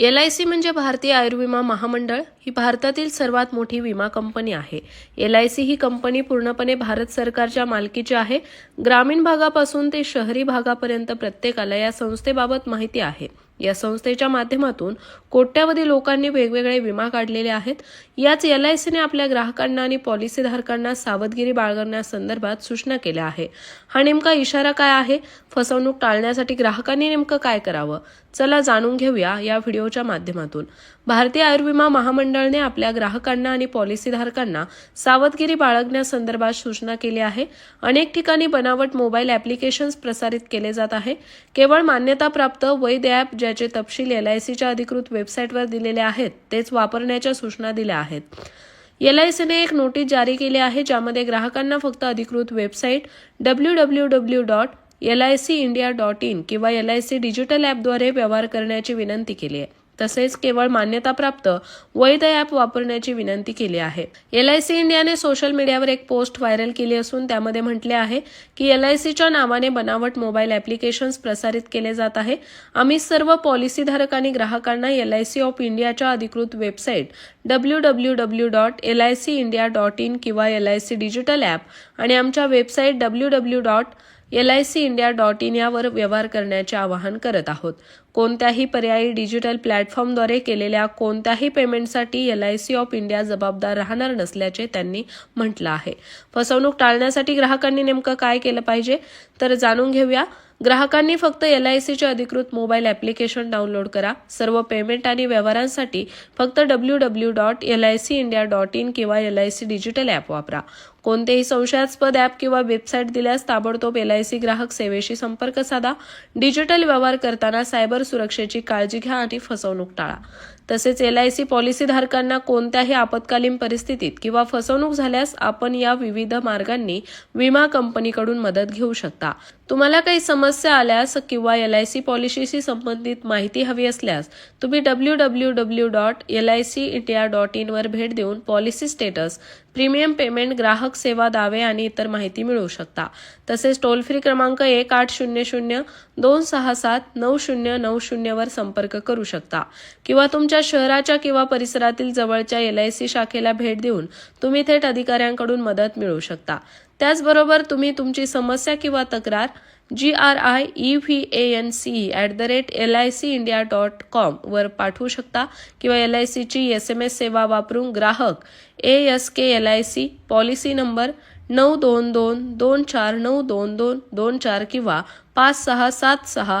L I C म्हणजे भारतीय आयुर्विमा महामंडळ ही भारतातील सर्वात मोठी विमा कंपनी आहे. एल आय सी ही कंपनी पूर्णपणे भारत सरकारच्या मालकीची आहे. ग्रामीण भागापासून ते शहरी भागापर्यंत प्रत्येकाला या संस्थेबाबत माहिती आहे. या संस्थेच्या माध्यमातून कोट्यावधी लोकांनी वेगवेगळे विमा काढलेले आहेत. याच एल आय सीने आपल्या ग्राहकांना आणि पॉलिसीधारकांना सावधगिरी बाळगण्यासंदर्भात सूचना केल्या आहे हा नेमका इशारा काय आहे? फसवणूक टाळण्यासाठी ग्राहकांनी नेमकं काय करावं? चला जाणून घेऊया या व्हिडिओच्या माध्यमातून. भारतीय आयुर्विमा महामंडळने आपल्या ग्राहकांना आणि पॉलिसीधारकांना सावधगिरी बाळगण्यासंदर्भात सूचना केली आहे. अनेक ठिकाणी बनावट मोबाईल ॲप्लिकेशन्स प्रसारित केले जात आहे. केवळ मान्यताप्राप्त वैध ॲप ज्याचे तपशील एल आय सीच्या अधिकृत वेबसाईटवर दिलेले आहेत. तेच वापरण्याच्या सूचना दिल्या आहेत. एल आय सीने एक नोटीस जारी केली आहे ज्यामध्ये ग्राहकांना फक्त अधिकृत website W W W dot L I C India dot in किंवा एल आय सी डिजिटल ॲपद्वारे व्यवहार करण्याची विनंती केली आहे. तसेच केवळ मान्यताप्राप्त वैध ॲप वापरण्याची विनंती केली आहे. एल आय सी इंडियाने सोशल मीडियावर एक पोस्ट व्हायरल केली असून त्यामध्ये म्हटले आहे की एल आय सीच्या नावाने बनावट मोबाईल ॲप्लिकेशन्स प्रसारित केले जात आहे. आम्ही सर्व पॉलिसीधारक आणि ग्राहकांना एल आय सी ऑफ इंडियाच्या अधिकृत website W W W dot L I C India dot in किंवा L I C digital app आणि आमच्या website W W dot L I C India dot in यावर व्यवहार करण्याचे आवाहन करत आहोत. कोणत्याही पर्यायी डिजिटल प्लॅटफॉर्मद्वारे केलेल्या कोणत्याही पेमेंटसाठी L I C of India जबाबदार राहणार नसल्याचे त्यांनी म्हटलं आहे. फसवणूक टाळण्यासाठी ग्राहकांनी नेमकं काय केलं पाहिजे? तर जाणून घेऊया. ग्राहकांनी फक्त एल आय सीचे अधिकृत मोबाईल ॲप्लिकेशन डाउनलोड करा. सर्व पेमेंट आणि व्यवहारांसाठी फक्त W W dot L I C India dot in किंवा L I C digital app वापरा. कोणतेही संशयास्पद ॲप किंवा वेबसाईट दिल्यास ताबडतोब एल आय सी ग्राहक सेवेशी संपर्क साधा. डिजिटल व्यवहार करताना सायबर सुरक्षेची काळजी घ्या आणि फसवणूक टाळा. तसेच एल आय सी पॉलिसीधारकांना कोणत्याही आपत्कालीन परिस्थितीत किंवा फसवणूक झाल्यास आपण या विविध मार्गांनी विमा कंपनीकडून मदत घेऊ शकता. तुम्हाला काही समस्या आल्यास किंवा एल आय सी पॉलिसीशी संबंधित माहिती हवी असल्यास तुम्ही W W W dot L I C India dot इनवर भेट देऊन पॉलिसी स्टेटस प्रीमियम पेमेंट ग्राहक सेवा दावे आणि इतर माहिती मिळवू शकता. तसेच टोल फ्री क्रमांक एक आठ शून्य शून्य दोन सहा सात नऊ शून्य नऊ शून्यवर संपर्क करू शकता. किंवा तुमच्या शहराच्या किंवा परिसरातील जवळच्या एल आय सी शाखेला भेट देऊन तुम्ही थेट अधिकाऱ्यांकडून मदत मिळवू शकता. त्याचबरोबर तुम्ही तुमची समस्या किंवा तक्रार G R I E V A N C at the rate L I C India dot com वर पाठवू शकता किंवा एल आय सीची एस एम एस सेवा वापरून ग्राहक A S K L I C policy number नऊ दोन दोन दोन चार नऊ दोन दोन दोन चार किंवा पाच सहा सात सहा